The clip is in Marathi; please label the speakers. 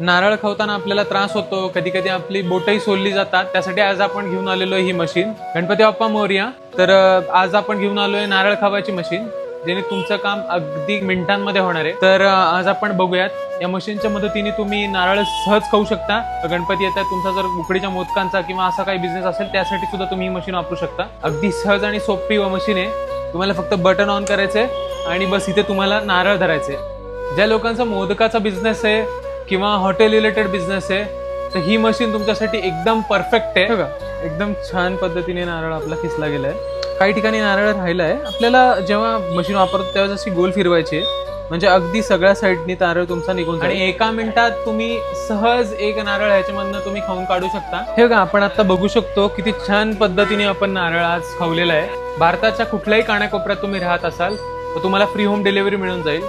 Speaker 1: नारळ खवताना आपल्याला त्रास होतो कधी कधी आपली बोटही सोलली जातात. त्यासाठी आज आपण घेऊन आलेलो आहे ही मशीन. गणपती बाप्पा मोर्या. तर आज आपण घेऊन आलोय नारळ खावायची मशीन जेणे तुमचं काम अगदी मिनिटांमध्ये होणार आहे. तर आज आपण बघूयात या मशीनच्या मदतीने तुम्ही नारळ सहज खाऊ शकता. गणपती येतात तुमचा जर उकडीच्या मोदकांचा किंवा असा काही बिझनेस असेल त्यासाठी सुद्धा तुम्ही ही मशीन वापरू शकता. अगदी सहज आणि सोपी मशीन आहे. तुम्हाला फक्त बटन ऑन करायचंय आणि बस इथे तुम्हाला नारळ धरायचे ज्या लोकांचा मोदकाचा बिझनेस आहे किंवा हॉटेल रिलेटेड बिझनेस आहे तर ही मशीन तुमच्यासाठी एकदम परफेक्ट आहे. बघा एकदम छान पद्धतीने नारळ आपला खिसला गेलाय. काही ठिकाणी नारळ राहिला आहे आपल्याला जेव्हा मशीन वापरतो तेव्हा जशी गोल फिरवायची आहे. म्हणजे अगदी सगळ्या साईडनी नारळ तुमचा निघून. आणि एका मिनिटात तुम्ही सहज एक नारळ ह्याच्यामधनं तुम्ही खाऊन काढू शकता. हे बघा आपण आता बघू शकतो किती छान पद्धतीने आपण नारळ आज खावलेला आहे. भारताच्या कुठल्याही कानाकोपऱ्यात तुम्ही राहत असाल तर तुम्हाला फ्री होम डिलिव्हरी मिळून जाईल.